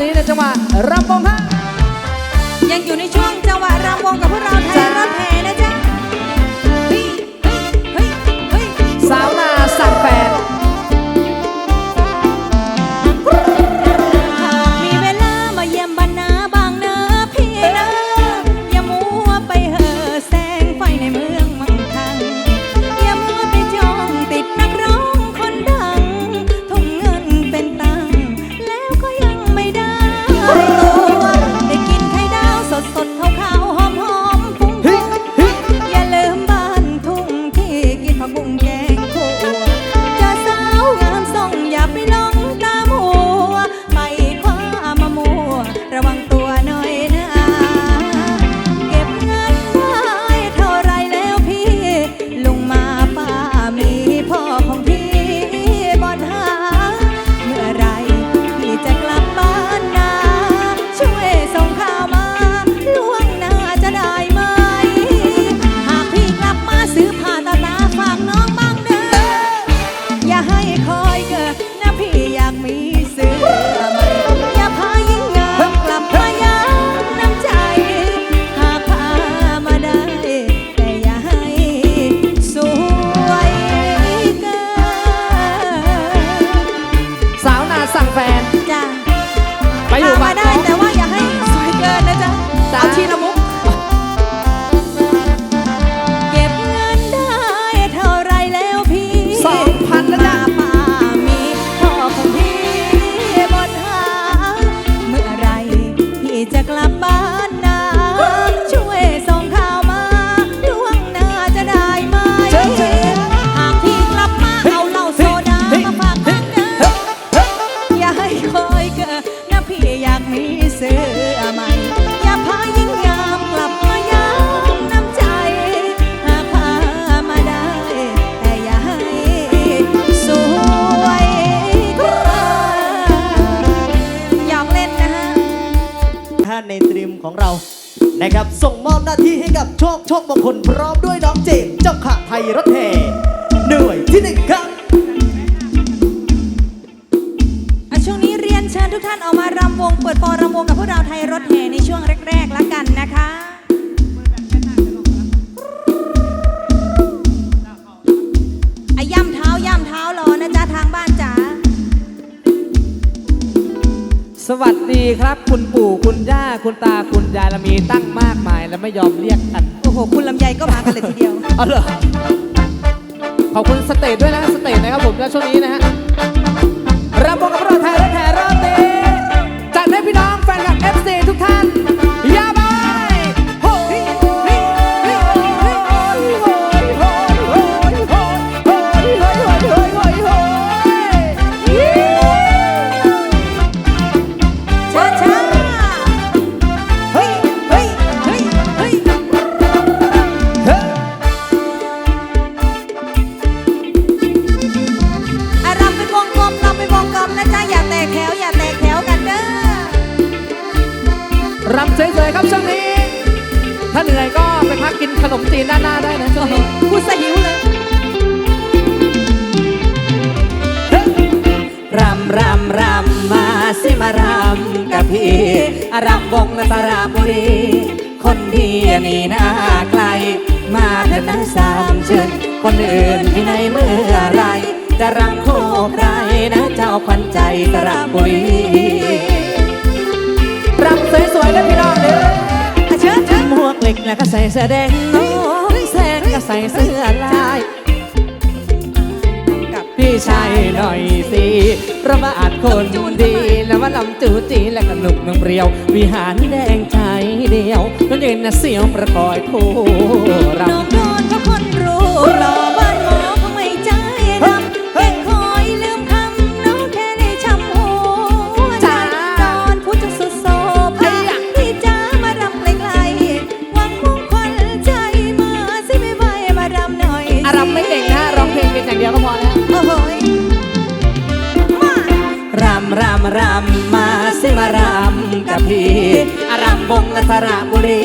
นี้ในจังหวะรำวงฮะ 还有吗？านในตรีมของเรานะครับ ส่งมอบหน้าที่ให้กับโชคโชคมงคลพร้อมด้วยน้องเจมส์เจ้าขาไทยรถแห่หน่วยที่หนึ่งครับช่วงนี้เรียนเชิญทุกท่านออกมารำวง เปิดฟอร์รำวงกับพวกเราไทยรถแห่ในช่วงแรกๆแล้วกันนะคะ สวัสดีครับ คุณปู่คุณย่าคุณตาคุณยายเรามีตั้งมากมาย แล้วไม่ยอมเรียกกัน โอ้โห คุณลำไยก็มากันเลยทีเดียว เอาเหรอขอบคุณสเตจด้วยนะสเตจนะครับผมและช่วงนี้นะฮะรำวงกับพวกเราไทยแรำสวยๆครับช่วงนี้ ถ้าเหนื่อยก็ไปพักกินขนมจีนด้านหน้าได้นะช่วงนี้กูสหิวเลยรำรำรำมาสิมารำกับพี่รำวงสระบุรีคนดีนี่หน้าไกล มาเถอะนะสามเชิญคนอื่นที่ไหนเมื่อไรจะรำคู่ใครนะเจ้าขวัญใจสระบุรี รำสวยๆเลยพี่น้องเด้อเชิญเชิญหมวกเหล็กแล้วก็ใส่เสื้อแดงน้องแสงก็ใส่เสื้อลาย กับพี่ชายหน่อยสิระบาดคนดีแล้วว่าลำจูจีและกระหนุกน้ำเรียว วิหารแดงใจเดียวนั่นเองนะเสียวประกอยคู่รน้ วงสระบุรี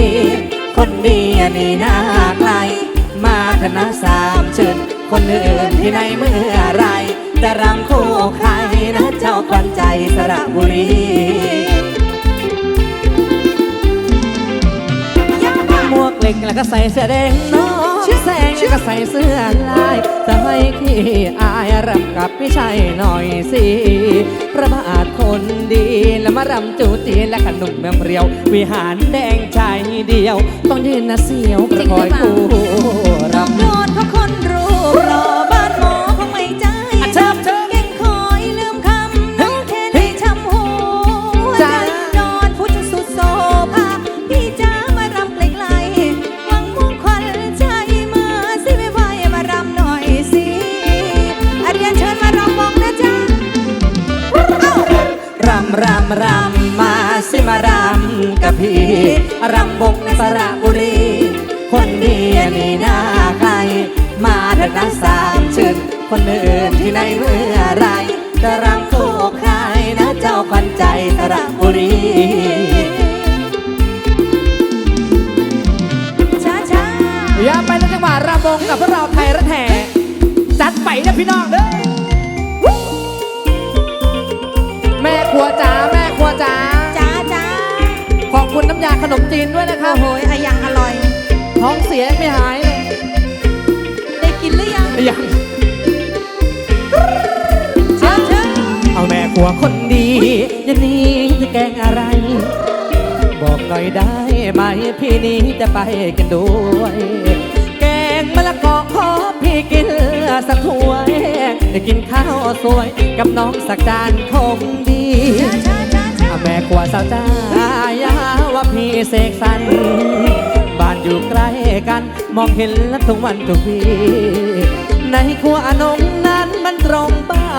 คนดีอันนี้น่าใครมาคณะสามเชิญคนอื่นที่ในเมื่อไรจะรำคู่ใครนะเจ้าควันใจสระบุรีหมวกเหล็กแล้วก็ใส่เสื้อแดงน้อ ก็ใส่เสื้อลายจะให้ขี้อายรำกับพี่ชัยหน่อยสิพระบาทคนดีและมารำจูจีและขนมเมืองเปรียว วิหารแดงชายเดียว ต้องยืนนะเสียวประคอยกู รำบงสระบุรี คนดีนี่น่าใคร มาเถิดนะสามชื่นคนอื่นที่ไหนเมื่อไรจะรำคู่ใครนะเจ้าขวัญใจสระบุรีช้าช้าอย่าไปในจังหวะรำวงกับพวกเราไทยรัฐแห่จัดไปนะพี่น้องเด้อแม่ครัวจ๋าแม่ครัวจ๋าจ้าจ้าขอบ คุณน้ำยาขนมจีนด้วยนะครับโอ้โหยอะยังอร่อย ท้องเสียไม่หายเลยได้กินหรือยังยังเชิญเชิญเอาแม่ครัวคนดียันนี้จะแกงอะไร บอกหน่อยได้ไหมพี่นี้จะไปกันด้วย แกงมะละกอขอพี่กินสักถ้วยได้กินข้าวสวยกับน้องสักจานคงดีช้าช้าช้าช้าเอาแม่ครัวสาวจ้ายา ว่าพี่เสกสรรบ้านอยู่ใกล้กัน มองเห็นแล้วทุกวันทุกวีในครัวอนงนั้นมันตรงบ้า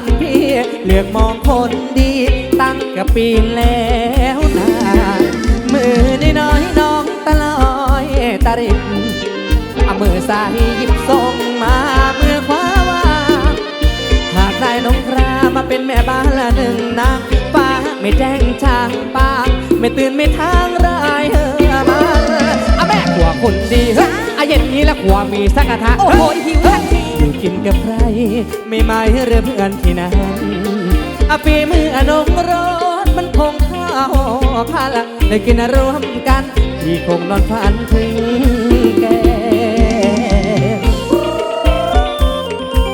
นพี่เลือกมองคนดี ตั้งกับปีแล้วนะมือน้อยน้องตะลอยตะริบเอามือซ้ายหยิบส่งมา ไม่ตื่นไม่ทางรายเฮอมาเอาแม่ขัวคนดีเฮ้ยอาเย็นนี้ละขัวมีสักกระทะโอ้โหหิวทันทีอยู่กินกับใคร ไม่ไม่เรือเพื่อนที่นั้นอาปีมืออนงรถมันคงเข้าพาละได้กินรวมกันที่คงนอนฝันถึงแก่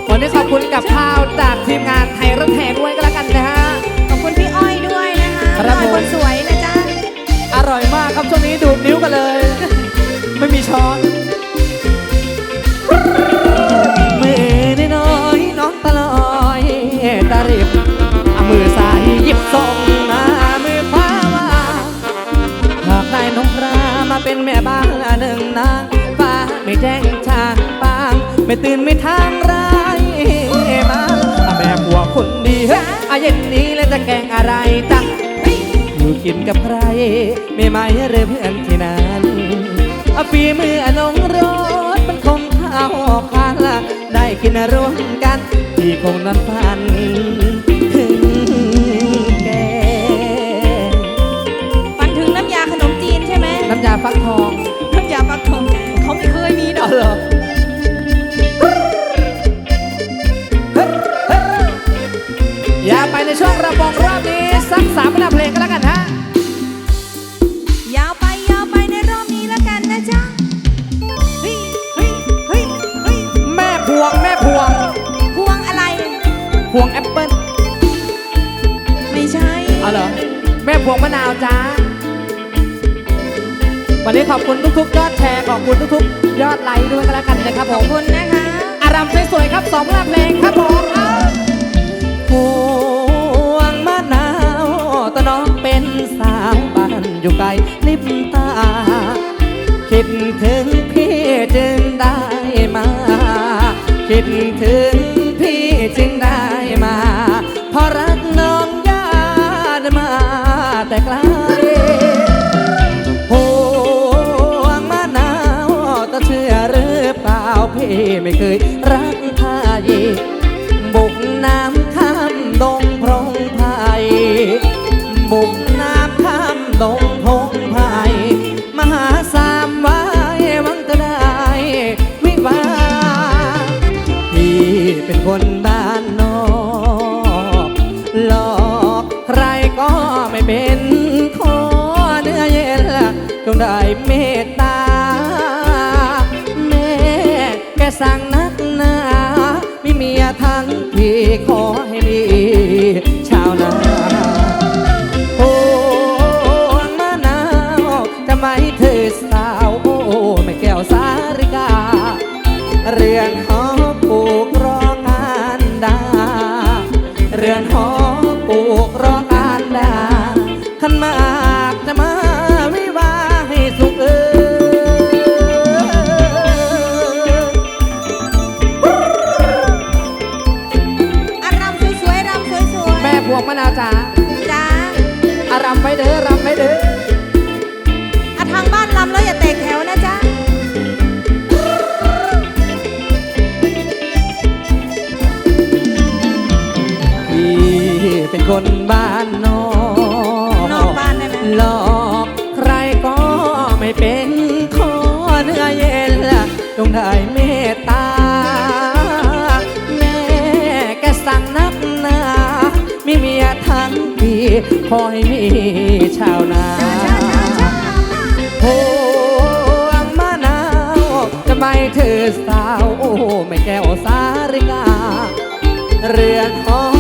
วันนี้ขอบคุณกับข้าวจากทีมงานไทยรัฐแห่ด้วยก็แล้วกันนะฮะ ขอบคุณพี่อ้อยด้วยนะคะครับอ้อยผมคนสวยนะจ๊ะอ ร่อยมากครับช่วงนี้ดูดนิ้วกันเลย ไม่มีช้อนมือน้อยน้องตะลอยตะริบเอามือซ้ายหยิบส่งมามือขวาวางหากได้น้องรามาเป็นแม่บ้านหนึ่งนางฟ้าไม่แจ้งชางปาง ไม่ตื่นไม่ทางร้ายมาเอาแม่ผัวคนดีเฮ้ยอาเย็นนี้แล้วจะแกงอะไรจ๊ะอยู่ กินกับใคร ไม่ไม่หรือเพื่อนที่นั้นเอาฝีมืออนงรสมันคงเข้าคาละได้กินร่วมกัน ที่คงนอนฝันถึงแก่ฝันถึงน้ำยาขนมจีนใช่ไหมน้ำยาฟักทองน้ำยาฟักทองเขาไม่เคยมีดอกเหรอ สักสามบรรดาเพลงก็แล้วกันฮะยาวไปยาวไปในรอบนี้แล้วกันนะจ๊ะเฮ้ยเฮ้ยเฮ้ยเฮ้ยแม่พวงแม่พวง พวงอะไร พวงแอปเปิ้ลไม่ใช่เอาเหรอแม่พวงมะนาวจ้าวันนี้ขอบคุณทุกๆ ยอดแชร์ขอบคุณทุกๆ ยอดไลค์ด้วยก็แล้วกันนะครับผขอบมคุณนะคะ อารามสวยๆครับสองบรรดาเพลงครับผมเอาพวงมะนาวตะน้องเป็นสาวบ้านอยู่ไกลลิบตา คิดถึงพี่จึงได้มา คิดถึงพี่จึงได้มาเพราะรักน้องญาติมาแต่ไกลพวงมะนาวตะเชื่อหรือเปล่าพี่ไม่เคยรักใคร ตงพงพายมหาสามวายวังตะได้วิวาพี่เป็นคนบ้านนอกหลอกใครก็ไม่เป็นขอเนื้อเย็นจงได้เมตตา แม่แกสั่งนักหนา ไม่มีทางที่ขอ จะมาวิวาให้สุขเอออารำสวยๆรำสวยแม่พวงมะนาวจ๋าๆจ้าอารำไปเด้อรำไปเด้ออะทางบ้านรำแล้วอย่าแตกแถวนะจ๊ะพี่เป็นคนบ้านนอกน ขอให้มีชาวนาพวงมะนาวจะไม่เธอสาว โอ้ ไม่แก้วสาริกา เรือนหอ